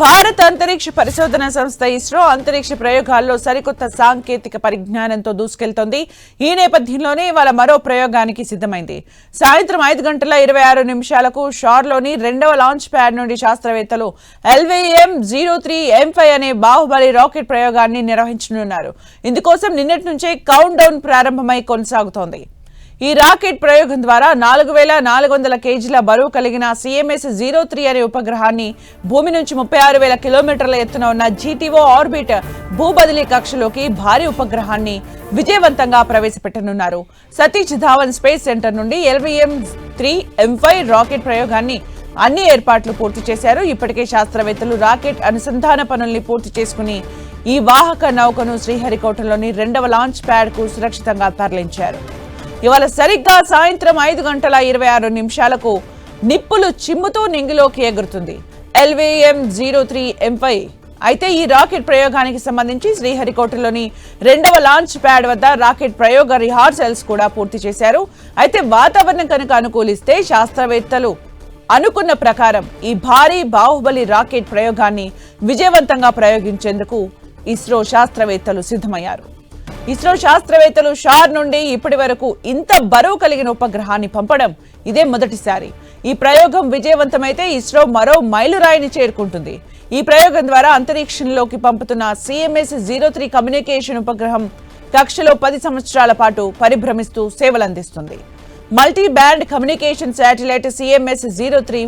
భారత అంతరిక్ష పరిశోధన సంస్థ ఇస్రో అంతరిక్ష ప్రయోగాల్లో సరికొత్త సాంకేతిక పరిజ్ఞానంతో దూసుకెళ్తోంది. ఈ నేపథ్యంలోనే ఇవాళ మరో ప్రయోగానికి సిద్ధమైంది. సాయంత్రం ఐదు గంటల ఇరవై ఆరు నిమిషాలకు షార్లోని రెండవ లాంచ్ ప్యాడ్ నుండి శాస్త్రవేత్తలు LVM zero three M five అనే బాహుబలి రాకెట్ ప్రయోగాన్ని నిర్వహించనున్నారు. ఇందుకోసం నిన్నటి నుంచే కౌంట్ డౌన్ ప్రారంభమై కొనసాగుతోంది. ఈ రాకెట్ ప్రయోగం ద్వారా నాలుగు వేల నాలుగు వందల కేజీల బరువు కలిగిన సిఎంఎస్ జీరో త్రీ అనే ఉపగ్రహాన్ని భూమి నుంచి ముప్పై ఆరు వేల కిలోమీటర్ల ఎత్తున ఉన్న జీటీఓ ఆర్బిట్ భూబదిలీ కక్షలోకి భారీ ఉపగ్రహాన్ని విజయవంతంగా ప్రవేశపెట్టనున్నారు. సతీష్ ధావన్ స్పేస్ సెంటర్ నుండి ఎల్వీఎం త్రీ ఎం రాకెట్ ప్రయోగాన్ని అన్ని ఏర్పాట్లు పూర్తి చేశారు. ఇప్పటికే శాస్త్రవేత్తలు రాకెట్ అనుసంధాన పనుల్ని పూర్తి చేసుకుని ఈ వాహక నౌకను శ్రీహరికోటలోని రెండవ లాంచ్ ప్యాడ్కు సురక్షితంగా తరలించారు. ఇవాళ సరిగ్గా సాయంత్రం ఐదు గంటల ఇరవై ఆరు నిమిషాలకు నిప్పులు చిమ్ముతూ నింగిలోకి ఎగురుతుంది. ఎల్వేఎం జీరో త్రీ ఎంపై అయితే ఈ రాకెట్ ప్రయోగానికి సంబంధించి శ్రీహరికోటలోని రెండవ లాంచ్ ప్యాడ్ వద్ద రాకెట్ ప్రయోగ రిహార్సల్స్ కూడా పూర్తి చేశారు. అయితే వాతావరణం కనుక అనుకూలిస్తే శాస్త్రవేత్తలు అనుకున్న ప్రకారం ఈ భారీ బాహుబలి రాకెట్ ప్రయోగాన్ని విజయవంతంగా ప్రయోగించేందుకు ఇస్రో శాస్త్రవేత్తలు సిద్ధమయ్యారు. ఇస్రో శాస్త్రవేత్తలు షార్ నుండి ఇప్పటి వరకు ఇంత బరువు కలిగిన ఉపగ్రహాన్ని పంపడం ఇదే మొదటిసారి. ఈ ప్రయోగం విజయవంతమైతే ఇస్రో మరో మైలురాయిని చేరుకుంటుంది. ఈ ప్రయోగం ద్వారా అంతరిక్షంలోకి పంపుతున్న సిఎంఎస్ జీరో త్రీ కమ్యూనికేషన్ ఉపగ్రహం కక్షలో పది సంవత్సరాల పాటు పరిభ్రమిస్తూ సేవలందిస్తుంది. Multi band communication satellite CMS zero three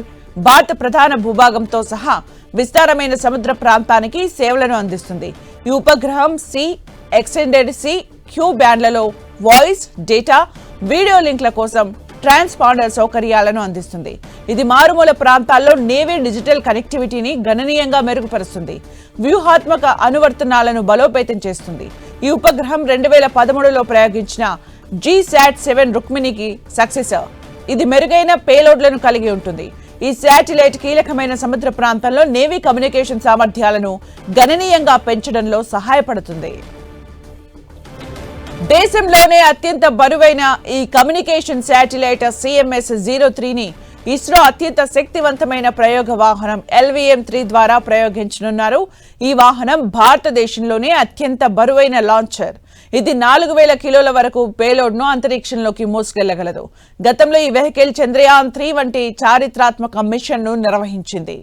భారత ప్రధాన భూభాగంతో సహా విస్తారమైన సముద్ర ప్రాంతానికి సేవలను అందిస్తుంది. ఈ ఉపగ్రహం సి ఎక్స్టెండెడ్ సి క్యూ బ్యాండ్లలో వాయిస్ డేటా వీడియో లింక్ల కోసం ట్రాన్స్పాండర్ సౌకర్యాలను అందిస్తుంది. ఇది మారుమూల ప్రాంతాల్లో నేవీ డిజిటల్ కనెక్టివిటీని గణనీయంగా మెరుగుపరుస్తుంది. వ్యూహాత్మక అనువర్తనాలను బలోపేతం చేస్తుంది. ఈ ఉపగ్రహం రెండు వేల పదమూడులో ప్రయోగించిన జీ శాట్ సెవెన్ రుక్మిణికి సక్సెసర్ ఇది మెరుగైన పేలోడ్లను కలిగి ఉంటుంది. ఈ శాటిలైట్ కీలకమైన సముద్ర ప్రాంతంలో నేవీ కమ్యూనికేషన్ సామర్థ్యాలను గణనీయంగా పెంచడంలో సహాయపడుతుంది. దేశంలోనే అత్యంత బరువైన ఈ కమ్యూనికేషన్ శాటిలైట్ సిఎంఎస్ జీరో త్రీని ఇస్రో అత్యంత శక్తివంతమైన ప్రయోగ వాహనం ఎల్వీఎం త్రీ ద్వారా ప్రయోగించనున్నారు. ఈ వాహనం భారతదేశంలోనే అత్యంత బరువైన లాంచర్. ఇది నాలుగు వేల కిలోల వరకు పేలోడ్ను అంతరిక్షంలోకి మోసుకెళ్ళగలదు. గతంలో ఈ వెహికల్ చంద్రయాన్ త్రీ వంటి చారిత్రాత్మక మిషన్ను నిర్వహించింది.